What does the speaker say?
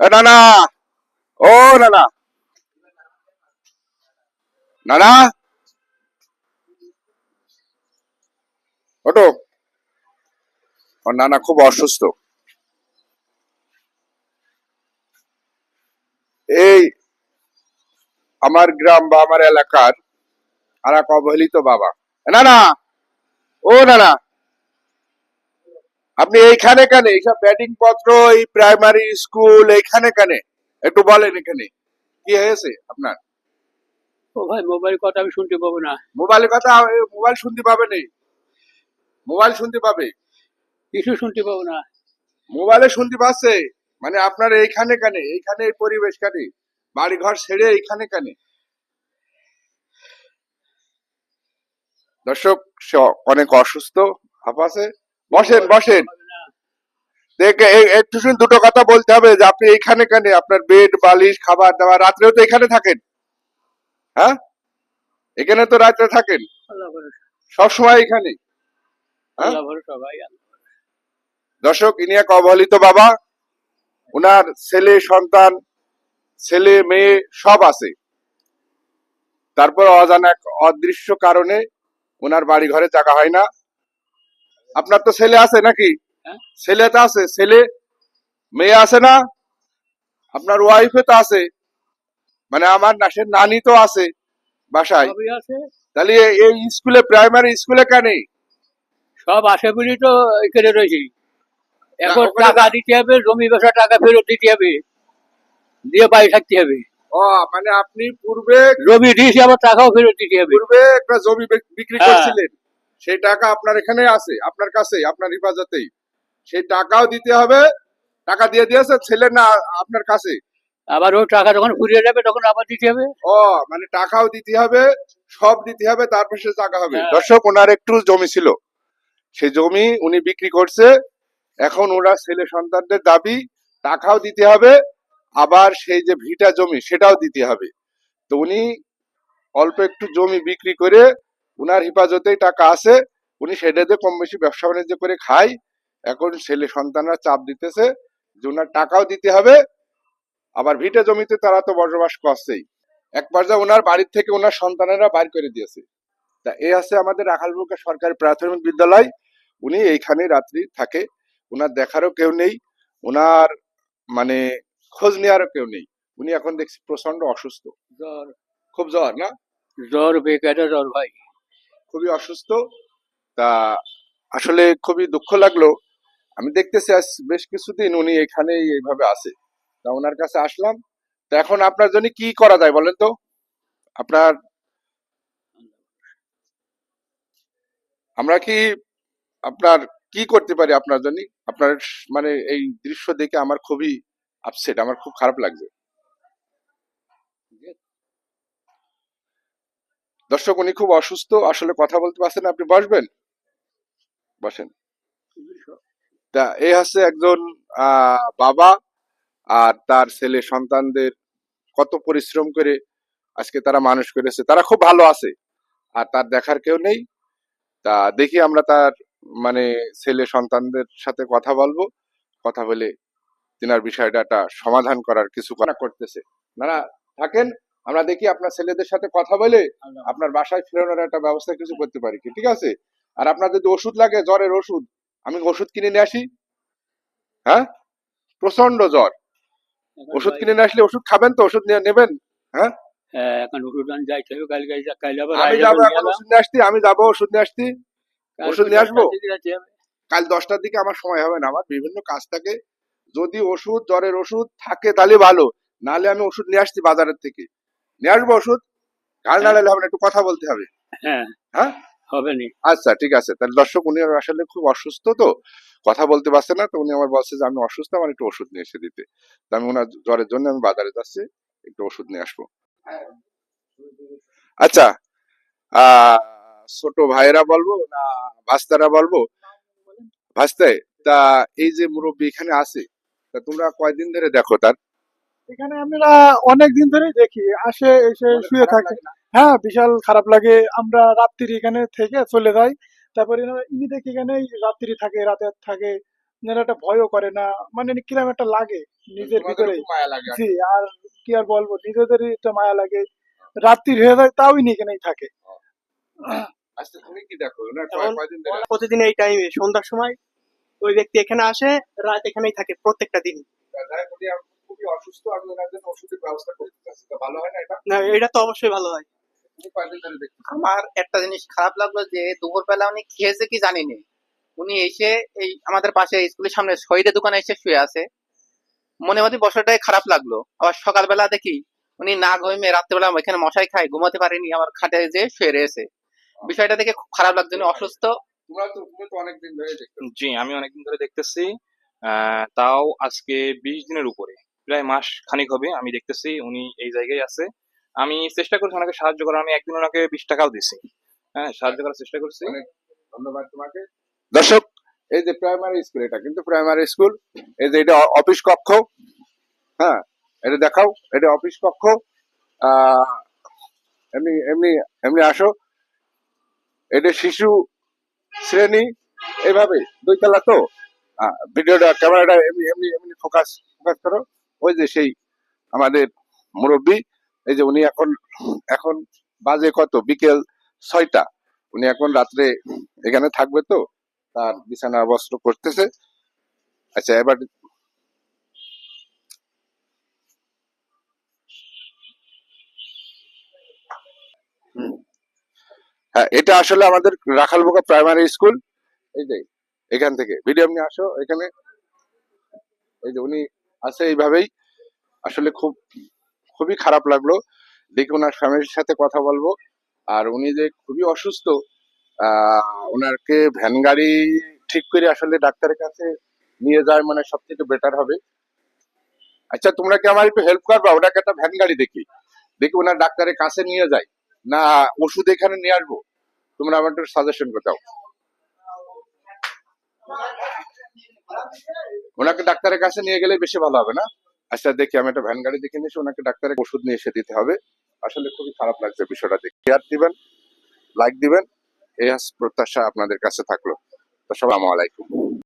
নানা, ও নানা। নানা? ওটো ওর নানা খুব অসুস্থ। এই আমার গ্রাম বা আমার এলাকার আর এক অবহেলিত বাবা। না না ও না না আপনি এইখানে কেন? এইসব ব্যাটিং পত্র এই প্রাইমারি স্কুল এইখানে কেন? একটু বলেন এখানে। কি হয়েছে আপনার? ও ভাই মোবাইল কথা আমি শুনতে পাবো না। মোবাইলের কথা মোবাইল শুনতে পাবে নেই মোবাইল শুনতে পাবে? কিছু শুনতে পাবো না। মোবাইলে শুনতে পাচ্ছে? মানে আপনার এইখানে কেন? এইখানে এই পরিবেশ কেন? বাড়ি ঘর ছেড়ে এইখানে কেন? দর্শক অনেক অসুস্থ হাঁপাছে বসেন বসেন। একটু শুনে দুটো কথা বলতে হবে যে আপনি এইখানে কেন আপনার বেড বালিশ খাবার দাবার রাত্রেও তো এখানে থাকেন। হ্যাঁ? এখানে তো রাত্রে থাকেন। ভরসা সবসময় এখানে। হ্যাঁ? দর্শক ইনি এক অবহেলিত বাবা। ওনার ছেলে সন্তান ছেলে মেয়ে সব আছে। তারপর অজানা এক অদৃশ্য কারণে ওনার বাড়ি ঘরে জায়গা হয় না। আপনার তো ছেলে আছে নাকি। ছেলে তো আছে ছেলে মেয়ে আছে না? আপনার ওয়াইফে তো আছে। মানে আমার না সে নানি তো আছে বাসায়। তাহলে এই স্কুলে প্রাইমারি স্কুলে কেন? সব আসে বলি তো এখানে রয়েছি। এখন টাকা দিতে হবে জমি বেচা টাকা ফেরত দিতে হবে। দিয়ে বাড়ি থাকতে হবে। ও মানে আপনি পূর্বে জমি দিয়েছি আবার টাকাও ফেরত দিতে হবে। পূর্বে একটা জমি বিক্রি হ্যাঁ। করছিলেন। সেই টাকা আপনার এখানে আছে আপনার কাছে আপনার হেফাজতেই। সেই টাকাও দিতে হবে। টাকা দিয়ে দিয়েছে ছেলে না আপনার কাছে। আবার ওই টাকা যখন ফুরিয়ে যাবে তখন আবার দিতে হবে? ও মানে টাকাও দিতে হবে সব দিতে হবে তারপর সে টাকা হবে। হ্যাঁ। দর্শক ওনার একটু জমি ছিল। সেই জমি উনি বিক্রি করছে। এখন ওরা ছেলে সন্তানদের দাবি টাকাও দিতে হবে আবার সেই যে ভিটা জমি সেটাও দিতে হবে। তো উনি অল্প একটু জমি বিক্রি করে উনার হেফাজতেই টাকা আছে। উনি সেটাতে কম বেশি ব্যবসা বাণিজ্য করে খায়। এখন ছেলে সন্তানরা চাপ দিতেছে যে উনার টাকাও দিতে হবে আবার ভিটে জমিতে তারা তো বসবাস করছেই। এক পর্যায়ে ওনার বাড়ির থেকে ওনার সন্তানেরা বাইর করে দিয়েছে। তা এ আছে আমাদের রাখালবুকের সরকারি প্রাথমিক বিদ্যালয় উনি এইখানে রাত্রি থাকে ওনার দেখারও কেউ নেই ওনার মানে খোঁজ নেওয়ারও কেউ নেই। উনি এখন দেখছি প্রচণ্ড অসুস্থ। জ্বর। খুব জ্বর না? জ্বর বেকারে জ্বর ভাই। খুবই অসুস্থ। তা আসলে খুবই দুঃখ লাগল আমি দেখতেছি আজ বেশ কিছুদিন উনি এখানেই এইভাবে আছে। তা ওনার কাছে আসলাম। তা এখন আপনার জন্য কি করা যায় বলেন তো? আপনার আমরা কি আপনার কি করতে পারি আপনার জন্য? আপনার মানে এই দৃশ্য দেখে আমার খুবই আপসেট আমার খুব খারাপ লাগছে। দর্শক, উনি খুব অসুস্থ, আসলে কথা বলতে পারছেন আপনি বসবেন? বসেন। তা এই হচ্ছে একজন বাবা আর তার ছেলে সন্তানদের কত পরিশ্রম করে আজকে তারা মানুষ করেছে। তারা খুব ভালো আছে আর তার দেখার কেউ নেই। তা দেখি আমরা তার মানে ছেলে সন্তানদের সাথে কথা বলব। কথা বলে তিনার বিষয়টা একটা সমাধান করার কিছু করা করতেছে। না থাকেন, আমরা দেখি আপনার ছেলেদের সাথে কথা বলে আপনার বাসায় ফেরানোর একটা ব্যবস্থা কিছু করতে পারি কি? ঠিক আছে? আর আপনার যদি ওষুধ লাগে, জ্বরের ওষুধ আমি ওষুধ কিনে নিয়ে আসি। হ্যাঁ? প্রচণ্ড জ্বর। ওষুধ কিনে নিয়ে আসলে ওষুধ খাবেন তো ওষুধ নিয়ে নেবেন হ্যাঁ? এখন ওষুধ আন যাইতে হবে কালকে কাল আবার আমি যাব এখন ওষুধ নিয়ে আমি যাব ওষুধ নিয়ে আসতে ওষুধ নিয়ে আসব? কাল দশটার দিকে আমার সময় হবে না আমার বিভিন্ন কাজ থাকে। যদি ওষুধ জ্বরের ওষুধ থাকে তাহলে ভালো নাহলে আমি ওষুধ নিয়ে আসছি বাজারের থেকে। নিয়ে আসব ওষুধ কাল নাড়ালে হবে না, একটু কথা বলতে হবে। হ্যাঁ। হ্যাঁ? হবে নি। আচ্ছা ঠিক আছে। তাহলে দর্শক উনি আসলে খুব অসুস্থ তো। কথা বলতে পারছে না তো উনি আমার বলছে যে আমি অসুস্থ আমার একটু ওষুধ নিয়ে এসে দিতে। তো আমি ওনার জ্বরের জন্য আমি বাজারে যাচ্ছি একটু ওষুধ নিয়ে আসব। আচ্ছা আহ ছোট ভাইয়েরা বলব না ভাস্তারা বলব? ভাস্তে তা এই যে মুরব্বী এখানে আছে তা তোমরা কয়দিন ধরে দেখো তার? এখানে আমরা অনেক দিন ধরেই দেখি আসে এসে শুয়ে থাকে। হ্যাঁ বিশাল খারাপ লাগে। আমরা রাত্রি এখানে থেকে চলে যাই। তারপরে ইনি দেখি এখানে রাত্রি থাকে রাতে থাকে যেন একটা ভয়ও করে না। মানে কিরম একটা লাগে নিজের ভিতরে। মায়া লাগে জি আর কি আর বলব নিজেদের একটা মায়া লাগে। রাত্রি হয়ে যায় তাও এখানেই থাকে। আচ্ছা তুমি কি দেখো? না এখন কয়দিন ধরে? প্রতিদিন এই টাইমে সন্ধ্যার সময় ওই ব্যক্তি এখানে আসে রাত এখানেই থাকে প্রত্যেকটা দিন। অসুস্থ আমি ওনার জন্য ওষুধের ব্যবস্থা করতে চাচ্ছি। তো ভালো হয় না এটা? না এটা তো অবশ্যই ভালো হয়। আমার একটা জিনিস খারাপ লাগল যে দুপুরবেলা উনি খেয়েছে কি জানি না উনি এসে এই আমাদের পাশে স্কুলের সামনে শহীদের দোকানে এসে শুয়ে আছে। মনে মনে বসাটাই খারাপ লাগল। আবার সকালবেলা দেখি উনি না ঘুমিয়ে রাত্রেবেলা এখানে মশাই খায় ঘুমাতে পারেনি আমার খাটে যে শুয়ে রয়েছে। বিষয়টা দেখে খুব খারাপ লাগছে উনি অসুস্থ। জি আমি অনেকদিন ধরে দেখতেছি। আহ, তাও আজকে বিশ দিনের উপরে। প্রায় মাস খানিক হবে আমি দেখতেছি উনি এই জায়গায় আছে। আমি চেষ্টা করছি ওনাকে সাহায্য করার। আমি একদিন ওনাকে বিশ টাকাও দিছি হ্যাঁ সাহায্য করার চেষ্টা করছি। ধন্যবাদ তোমাকে। দর্শক এই যে প্রাইমারি স্কুল এটা কিন্তু প্রাইমারি স্কুল এই যে এটা অফিস কক্ষ। হ্যাঁ এটা দেখাও এটা অফিস কক্ষ। আহ, এমনি এমনি এমনি আসো। এটা শিশু শ্রেণি এভাবে দুই তলা তো ভিডিওটা ক্যামেরাটা এমনি এমনি এমনি ফোকাস ফোকাস করো। ওই যে সেই আমাদের মুরব্বী এই যে উনি এখন এখন বাজে কত? বিকেল ছয়টা। উনি এখন রাত্রে এখানে থাকবে তো? তার বিছানা বস্ত্র করতেছে। আচ্ছা এবার। হ্যাঁ এটা আসলে আমাদের রাখালবোকা প্রাইমারি স্কুল। এই যে, এখান থেকে। ভিডিও আপনি আসো, এখানে। এই যে উনি আছে এইভাবেই। আসলে খুব খুবই খারাপ লাগল। দেখি ওনার ফ্যামিলির সাথে কথা বলব। আর উনি যে খুবই অসুস্থ, আহ ওনাকে ভ্যান গাড়ি ঠিক করে আসলে ডাক্তারের কাছে নিয়ে যায় মানে সব থেকে বেটার হবে। আচ্ছা তোমরা কি আমার একটু হেল্প করবা? ওনাকে একটা ভ্যান গাড়ি দেখি। দেখি ওনার ডাক্তারের কাছে নিয়ে যাই। না, ওষুধ এখানে নিয়ে আসব। তোমরা আমার একটু সাজেশন করে ওনাকে ডাক্তারের কাছে নিয়ে গেলে বেশি ভালো হবে না? আচ্ছা দেখি, আমি একটা ভ্যান গাড়ি দেখে নিয়েছি, ওনাকে ডাক্তারের ওষুধ নিয়ে এসে দিতে হবে। আসলে খুবই খারাপ লাগছে বিষয়টা দেখে। কেয়ার দিবেন লাইক দিবেন, এই প্রত্যাশা আপনাদের কাছে থাকল। তো সবাই আলাইকুম।